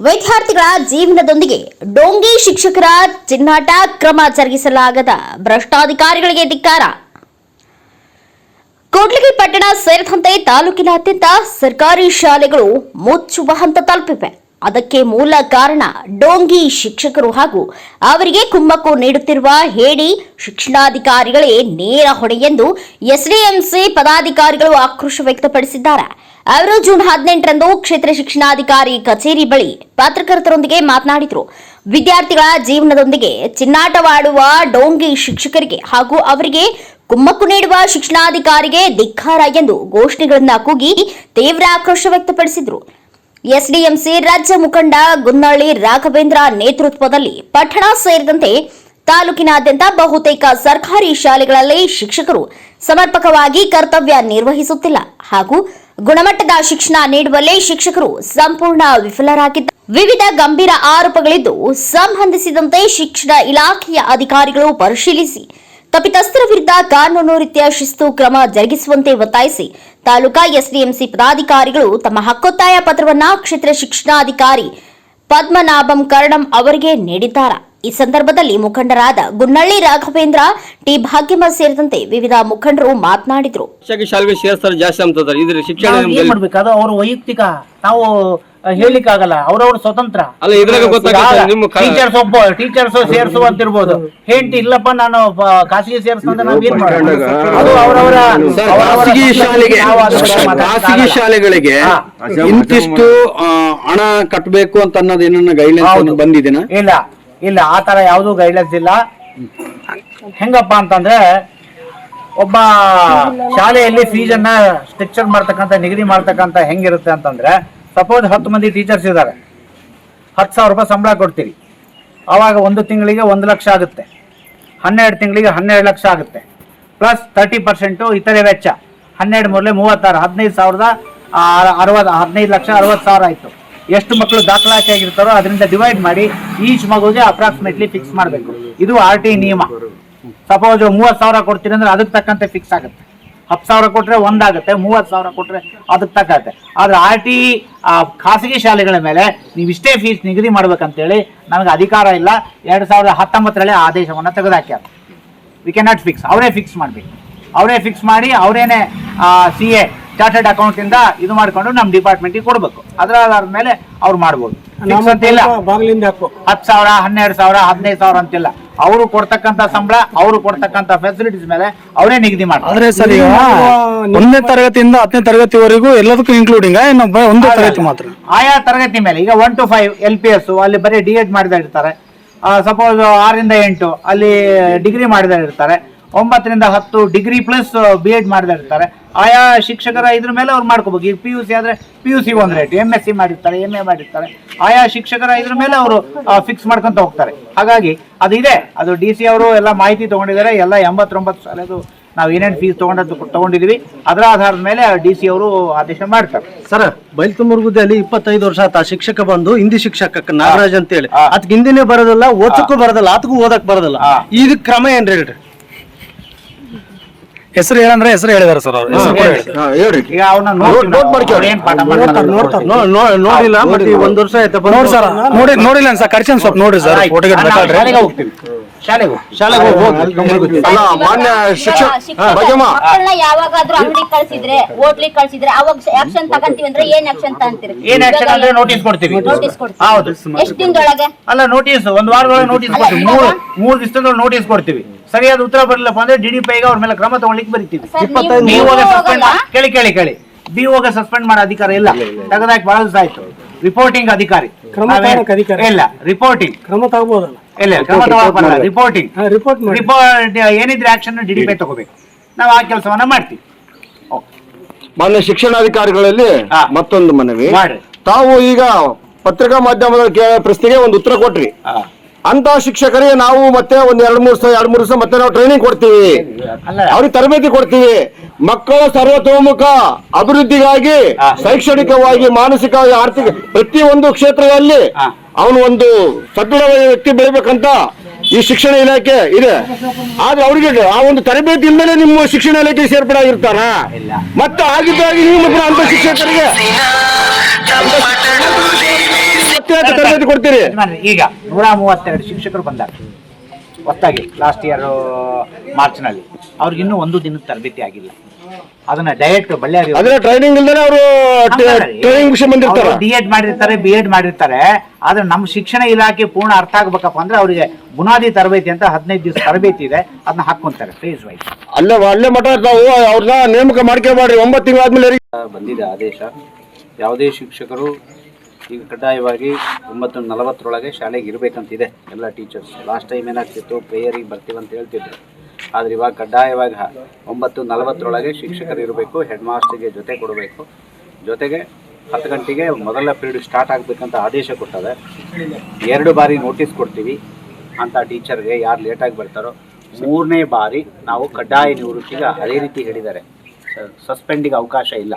ವಿದ್ಯಾರ್ಥಿಗಳ ಜೀವನದೊಂದಿಗೆ ಡೋಂಗಿ ಶಿಕ್ಷಕರ ಚಿನ್ನಾಟ ಕ್ರಮ ಜರುಗಿಸಲಾಗದ ಭ್ರಷ್ಟಾಧಿಕಾರಿಗಳಿಗೆ ಧಿಕ್ಕಾರ. ಕೂಡ್ಲಿಗಿ ಪಟ್ಟಣ ಸೇರಿದಂತೆ ತಾಲೂಕಿನಾದ್ಯಂತ ಸರ್ಕಾರಿ ಶಾಲೆಗಳು ಮುಚ್ಚುವ ಹಂತ ತಲುಪಿವೆ. ಅದಕ್ಕೆ ಮೂಲ ಕಾರಣ ಡೋಂಗಿ ಶಿಕ್ಷಕರು ಹಾಗೂ ಅವರಿಗೆ ಕುಮ್ಮಕ್ಕು ನೀಡುತ್ತಿರುವ ಹೇಳಿ ಶಿಕ್ಷಣಾಧಿಕಾರಿಗಳೇ ನೇರ ಹೊಣೆ ಎಂದು ಎಸ್ಡಿಎಂಸಿ ಪದಾಧಿಕಾರಿಗಳು ಆಕ್ರೋಶ ವ್ಯಕ್ತಪಡಿಸಿದ್ದಾರೆ. ಅವರು ಜೂನ್ ಹದಿನೆಂಟರಂದು ಕ್ಷೇತ್ರ ಶಿಕ್ಷಣಾಧಿಕಾರಿ ಕಚೇರಿ ಬಳಿ ಪತ್ರಕರ್ತರೊಂದಿಗೆ ಮಾತನಾಡಿದರು. ವಿದ್ಯಾರ್ಥಿಗಳ ಜೀವನದೊಂದಿಗೆ ಚಿನ್ನಾಟವಾಡುವ ಡೋಂಗಿ ಶಿಕ್ಷಕರಿಗೆ ಹಾಗೂ ಅವರಿಗೆ ಕುಮ್ಮಕ್ಕು ನೀಡುವ ಶಿಕ್ಷಣಾಧಿಕಾರಿಗೆ ಧಿಕ್ಕಾರ ಎಂದು ಘೋಷಣೆಗಳನ್ನು ಕೂಗಿ ತೀವ್ರ ಆಕ್ರೋಶ ವ್ಯಕ್ತಪಡಿಸಿದರು. ಎಸ್ಡಿಎಂಸಿ ರಾಜ್ಯ ಮುಖಂಡ ಗುನ್ನಳ್ಳಿ ರಾಘವೇಂದ್ರ ನೇತೃತ್ವದಲ್ಲಿ ಪಟ್ಟಣ ಸೇರಿದಂತೆ ತಾಲೂಕಿನಾದ್ಯಂತ ಬಹುತೇಕ ಸರ್ಕಾರಿ ಶಾಲೆಗಳಲ್ಲಿ ಶಿಕ್ಷಕರು ಸಮರ್ಪಕವಾಗಿ ಕರ್ತವ್ಯ ನಿರ್ವಹಿಸುತ್ತಿಲ್ಲ ಹಾಗೂ ಗುಣಮಟ್ಟದ ಶಿಕ್ಷಣ ನೀಡುವಲ್ಲಿ ಶಿಕ್ಷಕರು ಸಂಪೂರ್ಣ ವಿಫಲರಾಗಿದ್ದ ವಿವಿಧ ಗಂಭೀರ ಆರೋಪಗಳಿದ್ದು ಸಂಬಂಧಿಸಿದಂತೆ ಶಿಕ್ಷಣ ಇಲಾಖೆಯ ಅಧಿಕಾರಿಗಳು ಪರಿಶೀಲಿಸಿ ತಪ್ಪಿತಸ್ಥರ ವಿರುದ್ಧ ಕಾನೂನು ರೀತಿಯ ಶಿಸ್ತು ಕ್ರಮ ಜರುಗಿಸುವಂತೆ ಒತ್ತಾಯಿಸಿ ತಾಲೂಕಾ ಎಸ್ಡಿಎಂಸಿ ಪದಾಧಿಕಾರಿಗಳು ತಮ್ಮ ಹಕ್ಕೊತ್ತಾಯ ಪತ್ರವನ್ನ ಕ್ಷೇತ್ರ ಶಿಕ್ಷಣಾಧಿಕಾರಿ ಪದ್ಮನಾಭಂ ಕರ್ಣಂ ಅವರಿಗೆ ನೀಡಿದ್ದಾರೆ. ಈ ಸಂದರ್ಭದಲ್ಲಿ ಮುಖಂಡರಾದ ಗುನ್ನಳ್ಳಿ ರಾಘವೇಂದ್ರ ಟಿ ಭಾಗ್ಯಮ ಸೇರಿದಂತೆ ವಿವಿಧ ಮುಖಂಡರು ಮಾತನಾಡಿದರು. ಶಿಕ್ಷಕ ಶಾಲೆಗೆ ಸೇರ್ಸ್ತಾರೆ ಜಾಸ್ತಿ ಶಿಕ್ಷಣ ಮಾಡ್ಬೇಕು? ಅದು ಅವ್ರ ವೈಯಕ್ತಿಕ ನಾವು ಹೇಳಿಕ್ ಆಗಲ್ಲ ಅವ್ರವ್ರ ಸ್ವತಂತ್ರ. ಅಲ್ಲ, ಇದ್ರಾಗ ಗೊತ್ತಾಗುತ್ತೆ, ನಿಮ್ಮ ಕ- ಟೀಚರ್ಸ್ ಒಬ್ಬ ಟೀಚರ್ಸ್ ಸೇರ್ಸು ಅಂತ ಇರ್ಬೋದು ಹೆಂಡತಿ ಇಲ್ಲಪ್ಪ ನಾನು ಖಾಸಗಿ ಸೇರ್ಸ್ಕೊಂಡ್ರೆ ನಾವು ಏನ್ ಮಾಡೋದು? ಅದು ಅವರವರ ಸರ್, ಅವರವರ ಖಾಸಗಿ ಶಾಲೆಗೆ ನಾವು ಅದ್ರ ಬಗ್ಗೆ ಮಾತಾಡಕ್ಕಾಗಲ್ಲ. ಖಾಸಗಿ ಶಾಲೆಗಳಿಗೆ ಹಾ. ಇಂತಿಷ್ಟು ಆ, ಹಣ ಕಟ್ಟಬೇಕು ಅಂತ ಅನ್ನೋದು ಏನನ್ನ ಗೈಡ್ಲೈನ್ಸ್ ಹೌದು. ಬಂದಿದೆನಾ? ಇಲ್ಲ. ಇಲ್ಲ ಆ ತರ ಯಾವ್ದು ಗೈಡ್ಲೈನ್ಸ್ ಇಲ್ಲ. ಹೆಂಗಪ್ಪ ಅಂತಂದ್ರೆ ಒಬ್ಬ ಶಾಲೆಯಲ್ಲಿ ಫೀಸನ್ನ ಸ್ಟ್ರಕ್ಚರ್ ಮಾಡ್ತಕ್ಕಂಥ ನಿಗದಿ ಮಾಡ್ತಕ್ಕಂಥ ಹೆಂಗಿರುತ್ತೆ ಅಂತಂದ್ರೆ ಸಪೋಸ್ ಹತ್ತು ಮಂದಿ ಟೀಚರ್ಸ್ ಇದ್ದಾರೆ. ಹತ್ತು ಸಾವಿರ ರೂಪಾಯಿ ಸಂಬಳ ಕೊಡ್ತೀರಿ. ಆವಾಗ ಒಂದು ತಿಂಗಳಿಗೆ ಒಂದು ಲಕ್ಷ ಆಗುತ್ತೆ. ಹನ್ನೆರಡು ತಿಂಗಳಿಗೆ ಹನ್ನೆರಡು ಲಕ್ಷ ಆಗುತ್ತೆ. ಪ್ಲಸ್ ತರ್ಟಿ ಪರ್ಸೆಂಟು ಇತರೆ ವೆಚ್ಚ. ಹನ್ನೆರಡು ಮೂರಲೆ ಮೂವತ್ತಾರು, ಹದಿನೈದು ಸಾವಿರದ ಅರವತ್ತು, ಹದಿನೈದು ಲಕ್ಷ ಅರವತ್ತು ಸಾವಿರ ಆಯಿತು. ಎಷ್ಟು ಮಕ್ಕಳು ದಾಖಲಾತಿ ಆಗಿರ್ತಾರೋ ಅದರಿಂದ ಡಿವೈಡ್ ಮಾಡಿ ಈಚ್ ಮಗುಗೆ ಅಪ್ರಾಕ್ಸಿಮೇಟ್ಲಿ ಫಿಕ್ಸ್ ಮಾಡಬೇಕು. ಇದು ಆರ್ ಟಿ ನಿಯಮ. ಸಪೋಸ್ ಮೂವತ್ತು ಸಾವಿರ ಕೊಡ್ತೀರಿ ಅಂದ್ರೆ ಅದಕ್ಕೆ ತಕ್ಕಂತೆ ಫಿಕ್ಸ್ ಆಗುತ್ತೆ. ಹತ್ತು ಸಾವಿರ ಕೊಟ್ರೆ ಒಂದಾಗುತ್ತೆ ಮೂವತ್ತು ಸಾವಿರ ಕೊಟ್ರೆ ಅದಕ್ಕೆ ತಕ್ಕತ್ತೆ ಆದ್ರೆ ಆರ್ ಟಿ ಖಾಸಗಿ ಶಾಲೆಗಳ ಮೇಲೆ ನೀವು ಇಷ್ಟೇ ಫೀಸ್ ನಿಗದಿ ಮಾಡ್ಬೇಕಂತೇಳಿ ನಮಗೆ ಅಧಿಕಾರ ಇಲ್ಲ. ಎರಡು ಸಾವಿರದ ಹತ್ತೊಂಬತ್ತರಲ್ಲಿ ಆದೇಶವನ್ನು ತೆಗೆದಾಕ್ಯಾರ. ವಿ ಕೆನ್ ನಾಟ್ ಫಿಕ್ಸ್ ಅವರೇ ಫಿಕ್ಸ್ ಮಾಡಬೇಕು. ಅವರೇ ಫಿಕ್ಸ್ ಮಾಡಿ ಅವರೇನೆ ಸಿ ಎ ಚಾರ್ಟರ್ಡ್ ಅಕೌಂಟ್ ಇಂದ ಇದು ಮಾಡ್ಕೊಂಡು ನಮ್ಮ ಡಿಪಾರ್ಟ್ಮೆಂಟಿಗೆ ಕೊಡಬೇಕು. ಅದರ ಆಧಾರದ ಮೇಲೆ ಅವ್ರು ಮಾಡ್ಬೋದು. ಹತ್ತು ಸಾವಿರ ಹನ್ನೆರಡು ಸಾವಿರ ಹದಿನೈದು ಸಾವಿರ ಅಂತಿಲ್ಲ. ಅವರು ಕೊಡ್ತಕ್ಕಂತ ಸಂಬಳ ಅವರು ಕೊಡ್ತಕ್ಕಂತ ಫೆಸಿಲಿಟೀಸ್ ಮೇಲೆ ಅವರೇ ನಿಗದಿ ಮಾಡ್ತಾರೆ. ಆದ್ರೆ ಸರ್ ಈಗ ಒಂದನೇ ತರಗತಿಯಿಂದ ಹತ್ತನೇ ತರಗತಿವರೆಗೂ ಎಲ್ಲದಕ್ಕೂ ಇನ್ಕ್ಲೂಡಿಂಗ್ ಒಂದೇ ತರಗತಿ ಮಾತ್ರ. ಆಯಾ ತರಗತಿ ಮೇಲೆ ಈಗ one two five L P S ಅಲ್ಲಿ ಬರೀ ಡಿ ಎಡ್ ಮಾಡಿದ ಇರ್ತಾರೆ. ಸಪೋಸ್ ಆರರಿಂದ ಎಂಟು ಅಲ್ಲಿ ಡಿಗ್ರಿ ಮಾಡಿದ ಇರ್ತಾರೆ. ಒಂಬತ್ತರಿಂದ ಹತ್ತು ಡಿಗ್ರಿ ಪ್ಲಸ್ ಬಿ ಎಡ್ ಮಾಡ್ತಾ ಇರ್ತಾರೆ ಆಯಾ ಶಿಕ್ಷಕರ ಇದ್ರ ಮೇಲೆ ಅವ್ರು ಮಾಡ್ಕೋಬೇಕು. ಈಗ ಪಿ ಯು ಸಿ ಆದರೆ ಪಿ ಯು ಸಿ ಒಂದು ರೇಟ್ ಎಂ ಎಸ್ ಸಿ ಮಾಡಿರ್ತಾರೆ ಎಂ ಎ ಮಾಡಿರ್ತಾರೆ. ಆಯಾ ಶಿಕ್ಷಕರ ಇದ್ರ ಮೇಲೆ ಅವರು ಫಿಕ್ಸ್ ಮಾಡ್ಕೊಂತ ಹೋಗ್ತಾರೆ. ಹಾಗಾಗಿ ಅದು ಇದೆ. ಅದು ಡಿ ಸಿ ಅವರು ಎಲ್ಲ ಮಾಹಿತಿ ತೊಗೊಂಡಿದ್ದಾರೆ. ಎಲ್ಲ ಎಂಬತ್ತೊಂಬತ್ತು ಸಾಲದು ನಾವು ಏನೇನು ಫೀಸ್ ತೊಗೊಂಡದ್ದು ತಗೊಂಡಿದೀವಿ. ಅದರ ಆಧಾರದ ಮೇಲೆ ಡಿ ಸಿ ಅವರು ಆದೇಶ ಮಾಡ್ತಾರೆ. ಸರ್ ಬೈಲ್ತುಮುರ್ಗುದಲ್ಲಿ ಇಪ್ಪತ್ತೈದು ವರ್ಷ ಆತ ಶಿಕ್ಷಕ ಬಂದು ಹಿಂದಿ ಶಿಕ್ಷಕ ನಾಗರಾಜ್ ಅಂತ ಹೇಳಿ. ಅದಕ್ಕೆ ಹಿಂದಿನೇ ಬರೋದಲ್ಲ ಓದಕ್ಕೂ ಬರೋದಲ್ಲ ಅದಕ್ಕೂ ಓದಕ್ ಬರೋದಲ್ಲ. ಈಗ ಇದಕ್ ಕ್ರಮ ಏನ್ರಿ ಹೇಳ್ರಿ? ಹೆಸರು ಹೇಳಂದ್ರೆ ಹೆಸರು ಹೇಳಿದಾರೆ ಸರ್ ಅವ್ರು. ಹೆಸರು ಕೂಡ ಹೇಳಿದ್ದಾರೆ. ಹೇಳ್ರಿ ಈಗ ಅವನ್ನ ನೋಟ್ ಮಾಡ್ಕೊಳ್ಳಿ. ಏನ್ ಪಾಠ ಮಾಡ್ತಾರೆ ನೋ- ನೋ- ನೋಡಿಲ್ಲ ಒಂದ್ ವರ್ಷ ಆಯ್ತಾ ಬಂದು ನೋಡಿ ಸರ್ ನೋಡಿ ನೋಡಿಲ್ಲ ಸರ್ ಕರ್ಚನ್ ಸ್ವಲ್ಪ ನೋಡ್ರಿ ಸರ್ ಫೋಟೋ ಬೇಕಾದ್ರೆ. ಹೋಗ್ತೀವಿ ಶಾಲೆಗೆ? ಹೋಗಿ ಶಾಲೆಗೆ ಹೋಗಿ ಹೋಗಿ ಅಲ್ಲ ಮಾನ್ಯ ಶಿಕ್ಷಣ ಭಜಮ ಮಕ್ಕಳನ್ನ ಯಾವಾಗಾದ್ರೂ ಅಂಗಡಿಗೆ ಕಳ್ಸಿದ್ರೆ ಹೋಟ್ಲಿಗೆ ಕಳ್ಸಿದ್ರೆ ಅವಾಗ ಆಕ್ಷನ್ ತಗಂತೀವಿ ಅಂದ್ರೆ ಏನ್ ಆಕ್ಷನ್ ತಗಂತೀರಿ ಏನ್ ಆಕ್ಷನ್ ಅಂದ್ರೆ ನೋಟಿಸ್ ಕೊಡ್ತೀವಿ. ನೋಟಿಸ್ ಕೊಡ್ತೀವಿ. ಹೌದು. ಎಷ್ಟ್ ದಿನದೊಳಗೆ ಅಲ್ಲ ನೋಟಿಸ್ ಒಂದ್ ವಾರದೊಳಗೆ ನೋಟಿಸ್ ಕೊಡ್ತೀವಿ. ಇವಾಗ? ಮೂರ್ ಮೂರ್ ದಿವಸದೊಳಗೆ ನೋಟಿಸ್ ಕೊಡ್ತೀವಿ. ಸರಿಯಾದ ಉತ್ತರ ಬರಲಿಲ್ಲಪ್ಪ ಅಂದ್ರೆ ಡಿ ಡಿ ಪೈಗೆ ಅವ್ರ ಮೇಲೆ ಕ್ರಮ ತಗೊಳ್ಳಿಕ್ಕೆ ಬರೀತೀವಿ. ಕೇಳಿ ಕೇಳಿ ಕೇಳಿ. ಕೇಳಿ ಬಿಒಗೆ ಸಸ್ಪೆಂಡ್ ಮಾಡೋ ಅಧಿಕಾರ ಇಲ್ಲ. ತೆಗೆದಾಕಿ ಬಹಳ ದಿವಸ ಆಯ್ತು. ರಿಪೋರ್ಟಿಂಗ್ ಅಧಿಕಾರಿ. ಇಲ್ಲ ರಿಪೋರ್ಟಿಂಗ್ ಕ್ರಮ ತಗೋಬಹುದಲ್ಲ ಇಲ್ಲ ಕ್ರಮ ತಗೊಳಕ್ ರಿಪೋರ್ಟಿಂಗ್ ರಿಪೋರ್ಟ್ ಮಾಡಿ. Report ಏನಿದ್ರೆ action D D P I ತಗೋಬೇಕು. ನಾವು ಆ ಕೆಲಸವನ್ನ ಮಾಡ್ತೀವಿ. ಓಕೆ ಮಾನ್ಯ ಶಿಕ್ಷಣಾಧಿಕಾರಿಗಳಲ್ಲಿ ಹಾ. ಮತ್ತೊಂದು ಮನವಿ. ತಾವು ಈಗ ಪತ್ರಿಕಾ ಮಾಧ್ಯಮದ ಕೇಳೋ ಪ್ರಶ್ನೆಗೆ ಒಂದು ಉತ್ತರ ಕೊಟ್ರಿ. ಅಂತ ಶಿಕ್ಷಕರಿಗೆ ನಾವು ಮತ್ತೆ ಒಂದ್ ಎರಡ್ ಮೂರ್ ಸಾವಿರ ಎರಡ್ ಮೂರ್ ದಿವಸ ಮತ್ತೆ ನಾವು ಟ್ರೈನಿಂಗ್ ಕೊಡ್ತೀವಿ. ಅಲ್ಲ. ಅವ್ರಿಗೆ ತರಬೇತಿ ಕೊಡ್ತೀವಿ. ಮಕ್ಕಳು ಸರ್ವತೋಮುಖ ಅಭಿವೃದ್ಧಿಗಾಗಿ ಶೈಕ್ಷಣಿಕವಾಗಿ ಮಾನಸಿಕವಾಗಿ ಆರ್ಥಿಕ ಪ್ರತಿ ಒಂದು ಕ್ಷೇತ್ರದಲ್ಲಿ. ಅವನು ಒಂದು ಸದೃಢವಾದ ವ್ಯಕ್ತಿ ಬೆಳಿಬೇಕಂತ ಈ ಶಿಕ್ಷಣ ಇಲಾಖೆ ಇದೆ. ಆದ್ರೆ ಅವ್ರಿಗೆ ಆ ಒಂದು ತರಬೇತಿ ಇಲ್ಲದೆ ನಿಮ್ಮ ಶಿಕ್ಷಣ ಇಲಾಖೆ ಸೇರ್ಪಡೆ ಆಗಿರ್ತಾರ? ಇಲ್ಲ. ಮತ್ತೆ ಆಗಿದ್ದಾಗಿ ನೀವು ಅಂತ ಶಿಕ್ಷಕರಿಗೆ ಮತ್ತೆ ತರಬೇತಿ ಕೊಡ್ತೀರಿ? ಯಜಮಾನ್ರೆ, ಈಗ ನೂರ ಮೂವತ್ತೆರಡು ಶಿಕ್ಷಕರು ಬಂದಾಗ ಹೊತ್ತಾಗಿ ಲಾಸ್ಟ್ ಇಯರ್ ಮಾರ್ಚ್ನಲ್ಲಿ. ಅವ್ರಿಗೆ ಇನ್ನೂ ಒಂದು ದಿನದ ತರಬೇತಿ ಆಗಿಲ್ಲ. ಅದನ್ನ ಡೈರೆಕ್ಟ್ ಬಳ್ಳಾರಿ ಅಂದ್ರೆ ಟ್ರೈನಿಂಗ್ ಇಲ್ದೇನೆ ಅವರು ಟ್ರೈನಿಂಗ್ ಬಂದಿರ್ತಾರ. ಡಿ ಎಡ್ ಮಾಡಿರ್ತಾರೆ ಬಿ ಎಡ್ ಮಾಡಿರ್ತಾರೆ. ಆದ್ರೆ ನಮ್ಮ ಶಿಕ್ಷಣ ಇಲಾಖೆ ಪೂರ್ಣ ಅರ್ಥ ಆಗ್ಬೇಕಪ್ಪ ಅಂದ್ರೆ ಅವರಿಗೆ ಬುನಾದಿ ತರಬೇತಿ ಅಂತ ಹದಿನೈದು ದಿವಸ ತರಬೇತಿ ಇದೆ. ಅದನ್ನ ಹಾಕೊಂತಾರೆ ಫೇಸ್ ವೈಸ್ ಅಲ್ಲೇ ಅಲ್ಲೇ ಮಠ ನಾವು ಅವ್ರನ್ನ ನೇಮಕ ಮಾಡ್ಕೊಬೇಡ್ರಿ. ಒಂಬತ್ತು ತಿಂಗಳಾದ್ಮೇಲೆ ಬಂದಿದೆ ಆದೇಶ. ಯಾವುದೇ ಶಿಕ್ಷಕರು ಈಗ ಕಡ್ಡಾಯವಾಗಿ ಒಂಬತ್ತು ನಲವತ್ತರೊಳಗೆ ಶಾಲೆಗೆ ಇರಬೇಕಂತಿದೆ ಎಲ್ಲ ಟೀಚರ್ಸ್. ಲಾಸ್ಟ್ ಟೈಮ್ ಏನಾಗ್ತಿತ್ತು, ಪ್ರೇಯರಿಗೆ ಬರ್ತೀವಿ ಅಂತ ಹೇಳ್ತಿದ್ರು. ಆದರೆ ಇವಾಗ ಕಡ್ಡಾಯವಾಗಿ ಒಂಬತ್ತು ನಲವತ್ತರೊಳಗೆ ಶಿಕ್ಷಕರು ಇರಬೇಕು ಹೆಡ್ ಮಾಸ್ಟರ್ಗೆ ಜೊತೆ ಕೊಡಬೇಕು. ಜೊತೆಗೆ ಹತ್ತು ಗಂಟೆಗೆ ಮೊದಲ ಪೀರಿಯಡ್ ಸ್ಟಾರ್ಟ್ ಆಗಬೇಕಂತ ಆದೇಶ ಕೊಟ್ಟದೆ. ಎರಡು ಬಾರಿ ನೋಟಿಸ್ ಕೊಡ್ತೀವಿ ಅಂತ ಟೀಚರ್ಗೆ ಯಾರು ಲೇಟಾಗಿ ಬರ್ತಾರೋ, ಮೂರನೇ ಬಾರಿ ನಾವು ಕಡ್ಡಾಯ ನಿವೃತ್ತಿಗೆ ಅದೇ ರೀತಿ ಹೇಳಿದ್ದಾರೆ. ಸಸ್ಪೆಂಡಿಗೆ ಅವಕಾಶ ಇಲ್ಲ.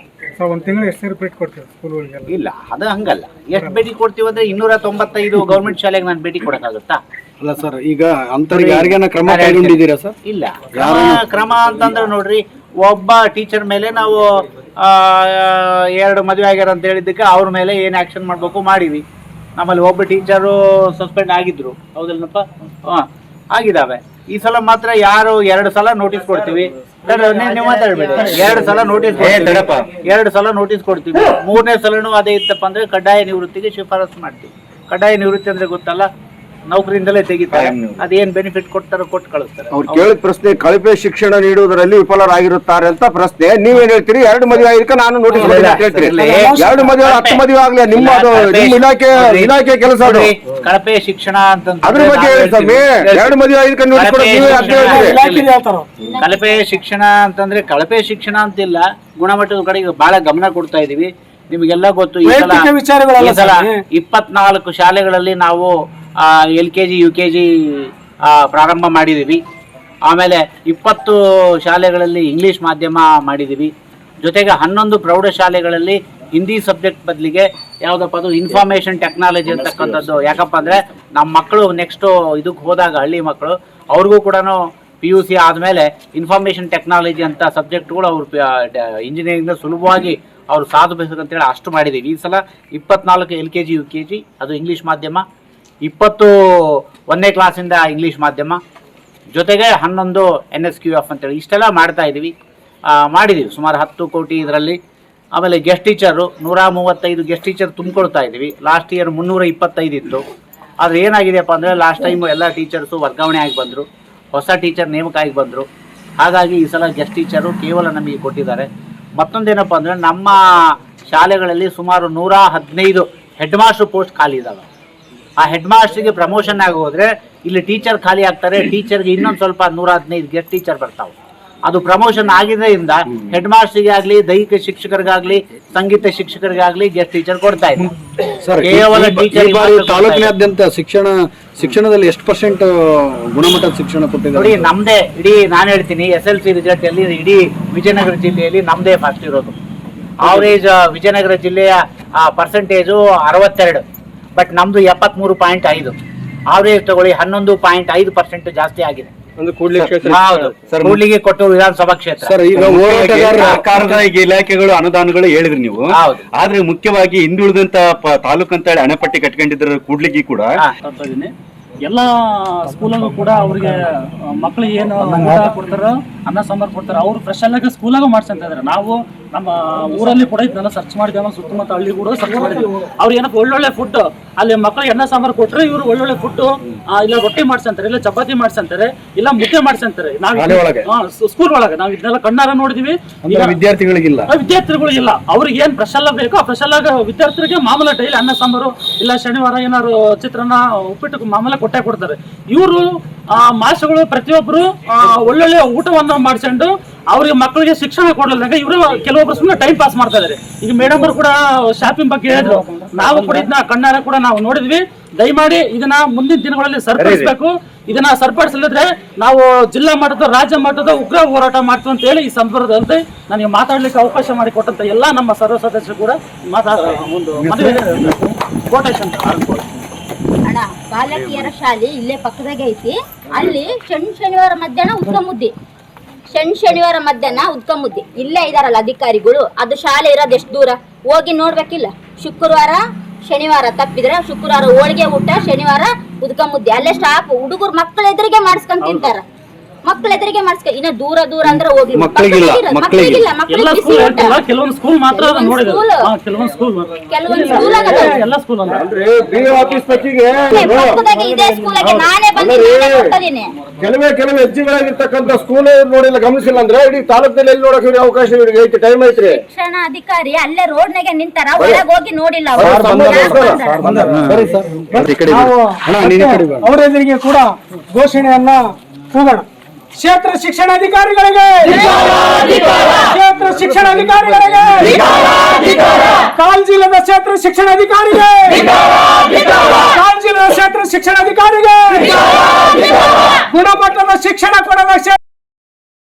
ಒಂದ್ ತಿಂಗಳು ಎಷ್ಟು ರಿಪೀಟ್ ಕೊಡ್ತೀವಿ ಸ್ಕೂಲ್ಗಳಿಗೆಲ್ಲ? ಇಲ್ಲ ಅದು ಹಂಗಲ್ಲ. ಎಷ್ಟು ಭೇಟಿ ಕೊಡ್ತೀವಿ ಅಂದ್ರೆ ಇನ್ನೂರ ತೊಂಬತ್ತೈದು ಗೌರ್ಮೆಂಟ್ ಶಾಲೆಗೆ ನಾನು ಭೇಟಿ ಕೊಡಕ್ಕಾಗುತ್ತಾ? ಅಲ್ಲ ಸರ್ ಈಗ ಅಂತವ್ರಿಗೆ ಯಾರಿಗಾನ ಕ್ರಮ ಕೈಗೊಂಡಿದ್ದೀರಾ ಸರ್? ಇಲ್ಲ ಕ್ರಮ ಕ್ರಮ ಅಂತಂದ್ರೆ ನೋಡ್ರಿ ಒಬ್ಬ ಟೀಚರ್ ಮೇಲೆ ನಾವು ಆ, ಎರಡು ಮದುವೆ ಆಗ್ಯಾರ ಅಂತ ಹೇಳಿದ್ದಕ್ಕೆ ಅವ್ರ ಮೇಲೆ ಏನ್ ಆಕ್ಷನ್ ಮಾಡ್ಬೇಕು ಮಾಡಿವಿ. ನಮ್ಮಲ್ಲಿ ಒಬ್ಬ ಟೀಚರು ಸಸ್ಪೆಂಡ್ ಆಗಿದ್ರು. ಹೌದಲ್ಲಪ್ಪ ಹಾಂ ಆಗಿದಾವೆ ಈ ಸಲ ಮಾತ್ರ ಯಾರು ಎರಡು ಸಲ ನೋಟಿಸ್ ಕೊಡ್ತೀವಿ. ಎರಡು ಸಲ ನೋಟಿಸ್ ಎರಡು ಸಲ ನೋಟಿಸ್ ಕೊಡ್ತೀವಿ. ಮೂರನೇ ಸಲನೂ ಅದೇ ಇತ್ತಪ್ಪ ಅಂದ್ರೆ ಕಡ್ಡಾಯ ನಿವೃತ್ತಿಗೆ ಶಿಫಾರಸು ಮಾಡ್ತೀವಿ. ಕಡ್ಡಾಯ ನಿವೃತ್ತಿ ಅಂದ್ರೆ ಗೊತ್ತಲ್ಲ? ನೌಕರಿಯಿಂದಲೇ ತೆಗಿತಾರೆ. ಅದೇನ್ ಬೆನಿಫಿಟ್ ಕೊಡ್ತಾರೋ ಕೊಟ್ಟು ಕಳಿಸ್ತಾರೆ. ಅವ್ರು ಕೇಳಿದ ಪ್ರಶ್ನೆ ಕಳಪೆ ಶಿಕ್ಷಣ ನೀಡುವುದರಲ್ಲಿ ವಿಫಲರಾಗಿರುತ್ತಾರೆ ಅಂತ ಪ್ರಶ್ನೆ. ನೀವೇನ್ ಹೇಳ್ತೀರಿ? ಎರಡು ಮದುವೆ ಆಗಿರ್ಕ ನಾನು ನೋಟಿಸ್. ಎರಡು ಮದುವೆ ಹತ್ತು ಮದುವೆ ಆಗ್ಲಿ ನಿಮ್ಮ ಅದು ನಿಮ್ಮ ಇಲಾಖೆ ಇಲಾಖೆ ಕೆಲಸ ಅದು. ಕಳಪೆ ಶಿಕ್ಷಣ ಅಂತ ಅದ್ರ ಬಗ್ಗೆ ನಾವ್ ಹೇಳಿ ಸ್ವಾಮಿ. ಎರಡು ಮದುವೆ ಆಗಿರ್ಕ ನೋಟಿಸ್ ಕೊಡೋದು ನೀವೇ ಅರ್ಥ ಹೇಳ್ತೀರಿ. ಕಳಪೆ ಶಿಕ್ಷಣ ಅಂತಂದ್ರೆ ಕಳಪೆ ಶಿಕ್ಷಣ ಅಂತಿಲ್ಲ. ಗುಣಮಟ್ಟದ ಕಡೆಗೆ ಬಹಳ ಗಮನ ಕೊಡ್ತಾ ಇದೀವಿ. ನಿಮಗೆಲ್ಲ ಗೊತ್ತು ಈ ಸಲ ಇಪ್ಪತ್ನಾಲ್ಕು ಶಾಲೆಗಳಲ್ಲಿ ನಾವು L K G, U K G ಪ್ರಾರಂಭ ಮಾಡಿದ್ದೀವಿ ಆಮೇಲೆ ಇಪ್ಪತ್ತು ಶಾಲೆಗಳಲ್ಲಿ ಇಂಗ್ಲೀಷ್ ಮಾಧ್ಯಮ ಮಾಡಿದ್ದೀವಿ ಜೊತೆಗೆ ಹನ್ನೊಂದು ಪ್ರೌಢಶಾಲೆಗಳಲ್ಲಿ ಹಿಂದಿ ಸಬ್ಜೆಕ್ಟ್ ಬದಲಿಗೆ ಯಾವುದಪ್ಪ ಅದು ಇನ್ಫಾರ್ಮೇಷನ್ ಟೆಕ್ನಾಲಜಿ ಅಂತಕ್ಕಂಥದ್ದು. ಯಾಕಪ್ಪ ಅಂದರೆ ನಮ್ಮ ಮಕ್ಕಳು ನೆಕ್ಸ್ಟು ಇದಕ್ಕೆ ಹೋದಾಗ ಹಳ್ಳಿ ಮಕ್ಕಳು ಅವ್ರಿಗೂ ಕೂಡ ಪಿ ಯು ಸಿ ಆದಮೇಲೆ ಇನ್ಫಾರ್ಮೇಷನ್ ಟೆಕ್ನಾಲಜಿ ಅಂತ ಸಬ್ಜೆಕ್ಟ್ಗಳು ಅವ್ರು ಇಂಜಿನಿಯರಿಂಗ್ನ ಸುಲಭವಾಗಿ ಅವ್ರು ಸಾಧಬೇಕಂತೇಳಿ ಅಷ್ಟು ಮಾಡಿದ್ದೀವಿ ಈ ಸಲ ಇಪ್ಪತ್ನಾಲ್ಕು L K G, U K G, ಅದು ಇಂಗ್ಲೀಷ್ ಮಾಧ್ಯಮ. ಇಪ್ಪತ್ತು ಒಂದನೇ ಕ್ಲಾಸಿಂದ ಇಂಗ್ಲೀಷ್ ಮಾಧ್ಯಮ, ಜೊತೆಗೆ ಹನ್ನೊಂದು ಎನ್ ಎಸ್ ಕ್ಯೂ ಎಫ್ ಅಂತೇಳಿ ಇಷ್ಟೆಲ್ಲ ಮಾಡ್ತಾ ಇದ್ದೀವಿ. ಮಾಡಿದ್ದೀವಿ ಸುಮಾರು ಹತ್ತು ಕೋಟಿ ಇದರಲ್ಲಿ. ಆಮೇಲೆ ಗೆಸ್ಟ್ ಟೀಚರು ನೂರ ಮೂವತ್ತೈದು ಗೆಸ್ಟ್ ಟೀಚರ್ ತುಂಬಿಕೊಳ್ತಾ ಇದ್ದೀವಿ. ಲಾಸ್ಟ್ ಇಯರ್ ಮುನ್ನೂರ ಇಪ್ಪತ್ತೈದು ಇತ್ತು. ಆದರೆ ಏನಾಗಿದೆಯಪ್ಪ ಅಂದರೆ ಲಾಸ್ಟ್ ಟೈಮು ಎಲ್ಲ ಟೀಚರ್ಸು ವರ್ಗಾವಣೆ ಆಗಿ ಬಂದರು. ಹೊಸ ಟೀಚರ್ ನೇಮಕ ಆಗಿ ಬಂದರು. ಹಾಗಾಗಿ ಈ ಸಲ ಗೆಸ್ಟ್ ಟೀಚರು ಕೇವಲ ನಮಗೆ ಕೊಟ್ಟಿದ್ದಾರೆ. ಮತ್ತೊಂದೇನಪ್ಪ ಅಂದರೆ ನಮ್ಮ ಶಾಲೆಗಳಲ್ಲಿ ಸುಮಾರು ನೂರ ಹದಿನೈದು ಹೆಡ್ ಮಾಸ್ಟರ್ ಪೋಸ್ಟ್ ಖಾಲಿ ಇದ್ದಾವೆ ಆ ಹೆಡ್ ಮಾಸ್ಟರ್ಗೆ ಪ್ರಮೋಷನ್ ಆಗಿ ಹೋದ್ರೆ ಇಲ್ಲಿ ಟೀಚರ್ ಖಾಲಿ ಆಗ್ತಾರೆ ಟೀಚರ್ಗೆ ಇನ್ನೊಂದು ಸ್ವಲ್ಪ ನೂರ ಹದಿನೈದು ಗೆಸ್ಟ್ ಟೀಚರ್ ಬರ್ತಾವೆ. ಅದು ಪ್ರಮೋಷನ್ ಆಗಿದ್ದರಿಂದ ಹೆಡ್ ಮಾಸ್ಟರ್ಗೆ ಆಗಲಿ ದೈಹಿಕ ಶಿಕ್ಷಕರಿಗಾಗ್ಲಿ ಸಂಗೀತ ಶಿಕ್ಷಕರಿಗಾಗ್ಲಿ ಗೆಸ್ಟ್ ಟೀಚರ್ ಕೊಡ್ತಾ ಇದ್ದಾರೆ. ಸರ್ ಕೇವಲ ಟೀಚರ್ ತಾಲೂಕಿನಾದ್ಯಂತ ಶಿಕ್ಷಣ ಶಿಕ್ಷಣದಲ್ಲಿ ಎಷ್ಟು ಪರ್ಸೆಂಟ್ ಗುಣಮಟ್ಟದ ಶಿಕ್ಷಣ ಕೊಟ್ಟಿದ್ದಾರೆ? ನಮ್ದೇ ಇಡೀ ನಾನು ಹೇಳ್ತೀನಿ ಎಸ್ ಎಲ್ ಸಿ ರಿಸಲ್ಟ್ ಅಲ್ಲಿ ಇಡೀ ವಿಜಯನಗರ ಜಿಲ್ಲೆಯಲ್ಲಿ ನಮ್ದೇ ಫಸ್ಟ್ ಇರೋದು. ಆವರೇಜ್ ವಿಜಯನಗರ ಜಿಲ್ಲೆಯ ಪರ್ಸೆಂಟೇಜು ಅರವತ್ತೆರಡು. ಬಟ್ ನಮ್ದು ಎಪ್ಪತ್ಮೂರು ಪಾಯಿಂಟ್ ಐದು. ಆವರೇಜ್ ತಗೊಳ್ಳಿ ಹನ್ನೊಂದು ಪಾಯಿಂಟ್ ಐದು ಪರ್ಸೆಂಟ್ ಜಾಸ್ತಿ ಆಗಿದೆ. ಒಂದು ಕೂಡ್ಲಿ ಕ್ಷೇತ್ರ ಹೌದು. ಕೂಡ್ಲಿಗಿ ಕೊಟ್ಟೂರು ವಿಧಾನಸಭಾ ಕ್ಷೇತ್ರ. ಸರ್ ಈಗ ಹೋರಾಟಗಾರರ ಸರ್ಕಾರದ ಈಗ ಇಲಾಖೆಗಳು ಅನುದಾನಗಳು ಹೇಳಿದ್ರಿ ನೀವು. ಹೌದು. ಆದ್ರೆ ಮುಖ್ಯವಾಗಿ ಹಿಂದುಳಿದಂತ ಪ- ತಾಲೂಕು ಅಂತ ಹೇಳಿ ಅಣೆಪಟ್ಟಿ ಕಟ್ಕೊಂಡಿದ್ರ ಕೂಡ್ಲಿಗಿ ಕೂಡ ಎಲ್ಲಾ ಮಾಡ್ತಾ ಎಲ್ಲ ಸ್ಕೂಲಾಗೂ ಕೂಡ ಅವ್ರಿಗೆ ಮಕ್ಳಿಗೆ ಏನು ಊಟ ಕೊಡ್ತಾರೋ ಅನ್ನ ಸಾಂಬಾರ್ ಕೊಡ್ತಾರೋ ಅವ್ರು ಫ್ರೆಶ್ ಆಗಿ ಸ್ಕೂಲಾಗೂ ಮಾಡ್ಸಂತ ಇದಾರೆ. ನಾವು ನಮ್ಮ ಊರಲ್ಲಿ ಕೂಡ ಇದನ್ನೆಲ್ಲ ಸರ್ಚ್ ಮಾಡಿದೆ ಆಮೇಲೆ ಸುತ್ತಮುತ್ತ ಹಳ್ಳಿ ಕೂಡ ಸರ್ಚ್ ಮಾಡಿದ್ವಿ ಅವ್ರು ಏನಕ್ಕೆ ಒಳ್ಳೊಳ್ಳೆ ಫುಡ್ ಅಲ್ಲಿ ಮಕ್ಕಳಿಗೆ ಅನ್ನ ಸಾಂಬಾರ್ ಕೊಟ್ರೆ ಇವರು ಒಳ್ಳೊಳ್ಳೆ ಫುಡ್ ಇಲ್ಲ ರೊಟ್ಟಿ ಮಾಡ್ಸಂತಾರೆ ಇಲ್ಲ ಚಪಾತಿ ಮಾಡ್ಸಂತಾರೆ ಇಲ್ಲ ಮುದ್ದೆ ಮಾಡ್ಸಂತಾರೆ? ನಾವು ಸ್ಕೂಲ್ ಒಳಗೆ. ನಾವು ಇದನ್ನೆಲ್ಲ ಕಣ್ಣಾರ ನೋಡಿದೀವಿ. ವಿದ್ಯಾರ್ಥಿಗಳಿಗಿಲ್ಲ. ಆ ವಿದ್ಯಾರ್ಥಿಗಳಿಗಿಲ್ಲ ಅವ್ರಿಗೆ ಏನ್ ಪ್ರಶಲ್ಲ ಬೇಕು ಆ ಪ್ರಶಲ್ಲ ವಿದ್ಯಾರ್ಥಿಗಳಿಗೆ ಮಾಮೂಲ ಡೈಲಿ ಅನ್ನ ಸಾಂಬಾರು ಇಲ್ಲ ಶನಿವಾರ ಏನಾದ್ರು ಚಿತ್ರಾನ್ನ ಉಪ್ಪಿಟ್ಟು ಮಾಮೂಲ ಕೊಟ್ಟೆ ಕೊಡ್ತಾರೆ. ಇವರು ಮಾಸ್ಟರ್ಗಳು ಪ್ರತಿಯೊಬ್ಬರು ಒಳ್ಳೊಳ್ಳೆ ಊಟವನ್ನ ಮಾಡ್ಕೊಂಡು ಅವ್ರಿಗೆ ಮಕ್ಕಳಿಗೆ ಶಿಕ್ಷಣ ಕೊಡಲಿಲ್ಲ ಇವರು ಕೆಲವೊಬ್ರು ಸುಮ್ಮನೆ ಟೈಮ್ ಪಾಸ್ ಮಾಡ್ತಾ ಇದಾರೆ. ಈಗ ಮೇಡಮ್ ಅವರು ಕೂಡ ಶಾಪಿಂಗ್ ಬಗ್ಗೆ ಹೇಳಿದ್ರು. ನಾವು ಕೂಡ ಇದನ್ನ ಕಣ್ಣಾರ ಕೂಡ ನಾವು ನೋಡಿದ್ವಿ. ದಯಮಾಡಿ ಇದನ್ನ ಮುಂದಿನ ದಿನಗಳಲ್ಲಿ ಸರಿಪಡಿಸಬೇಕು. ಇದನ್ನ ಸರಿಪಡಿಸಲಿದ್ರೆ ನಾವು ಜಿಲ್ಲಾ ಮಟ್ಟದ ರಾಜ್ಯ ಮಟ್ಟದ ಉಗ್ರ ಹೋರಾಟ ಮಾಡ್ತೀವಿ ಅಂತ ಹೇಳಿ ಈ ಸಂದರ್ಭದಲ್ಲಿ ನನಗೆ ಮಾತಾಡ್ಲಿಕ್ಕೆ ಅವಕಾಶ ಮಾಡಿ ಕೊಟ್ಟಂತ ಎಲ್ಲ ನಮ್ಮ ಸರ್ವ ಸದಸ್ಯರು ಕೂಡ ಮಾತಾಡ ಒಂದು ಮನವಿ ಕೋಟೇಶನ್ ಅಣ್ಣ ಬಾಲಕಿಯರ ಶಾಲೆ ಇಲ್ಲೇ ಪಕ್ಕದಾಗೆ ಐತಿ. ಅಲ್ಲಿ ಶನಿ ಶನಿವಾರ ಮಧ್ಯಾಹ್ನ ಉತ್ತಮ ಮುದ್ದೆ. ಶನಿ ಶನಿವಾರ ಮಧ್ಯಾಹ್ನ ಉದ್ಕೊಂಬುದ್ದಿ ಇಲ್ಲೇ ಇದಾರಲ್ಲ ಅಧಿಕಾರಿಗಳು. ಅದು ಶಾಲೆ ಇರೋದು ಎಷ್ಟು ದೂರ? ಹೋಗಿ ನೋಡ್ಬೇಕಿಲ್ಲ. ಶುಕ್ರವಾರ ಶನಿವಾರ ತಪ್ಪಿದ್ರೆ ಶುಕ್ರವಾರ ಹೋಳಿಗೆ ಊಟ ಶನಿವಾರ ಉದ್ಕೊಂಬುದ್ದಿ ಅಲ್ಲೇ ಸ್ಟಾಪ್ ಹುಡುಗರು ಮಕ್ಕಳ ಎದುರಿಗೆ ಮಾಡಿಸ್ಕೊಂಡ್ ತಿಂತಾರ. ಮಕ್ಕಳ ಎದುರಿಗೆ ಮಾಡಿಸ್ಕ ಇನ್ನ ದೂರ ದೂರ ಅಂದ್ರೆ ಹೋಗ್ಲಿ ಎಲ್ಲ ಸ್ಕೂಲ್ ಹೇಳ್ತಿಲ್ಲ ಕೆಲವೊಂದು ಸ್ಕೂಲ್ ಮಾತ್ರ ಕೆಲವೊಂದ್ ಕೆಲವೊಂದು ಸ್ಕೂಲ್ ಕೆಲವೊಂದು ಸ್ಕೂಲ್ ಆಗದ? ಎಲ್ಲ ಸ್ಕೂಲ್ ಅಂತ ಅಂದ್ರೆ ಬಿ ಆಫೀಸ್ ಪಟ್ಟಿಗೆ ಪಕ್ಕದಾಗೆ ಇದೇ ಸ್ಕೂಲಾಗೆ ನಾನೇ ಬಂದು ನಾನೇ ಕೊಡ್ತದೀನಿ. ಕೆಲವೇ ಕೆಲವು ಹೆಜ್ಜೆಗಳಾಗಿರ್ತಕ್ಕಂಥ ಸ್ಕೂಲ್ ನೋಡಿಲ್ಲ ಗಮನಿಸಿಲ್ಲ ಅಂದ್ರೆ ಇಡೀ ತಾಲೂಕಿನಲ್ಲಿ ಎಲ್ಲಿ ನೋಡಕ್ ಅವಕಾಶ ಇವ್ರಿಗೆ ಐತಿ ಟೈಮ್ ಐತ್ರಿ. ಶಿಕ್ಷಣ ಅಧಿಕಾರಿ ಅಲ್ಲೇ ರೋಡ್ನಾಗೆ ನಿಂತಾರ ಒಳಗ್ ಹೋಗಿ ನೋಡಿಲ್ಲ ಅವರ. ಎದುರಿಗೆ ಕೂಡ ಘೋಷಣೆಯನ್ನ ಕೂಗೋಣ. ಕ್ಷೇತ್ರ ಶಿಕ್ಷಣಾಧಿಕಾರಿಗಳಿಗೆ ಕ್ಷೇತ್ರ ಶಿಕ್ಷಣಾಧಿಕಾರಿಗಳಿಗೆ ಕಾಲ್ಜಿಲ್ಲದ ಕ್ಷೇತ್ರ ಶಿಕ್ಷಣಾಧಿಕಾರಿಗೆ ಕಾಲ್ಜಿಲ್ಲದ ಕ್ಷೇತ್ರ ಶಿಕ್ಷಣಾಧಿಕಾರಿಗೆ ಗುಣಮಟ್ಟದ ಶಿಕ್ಷಣ ಕೊಡದ ಕ್ಷೇತ್ರ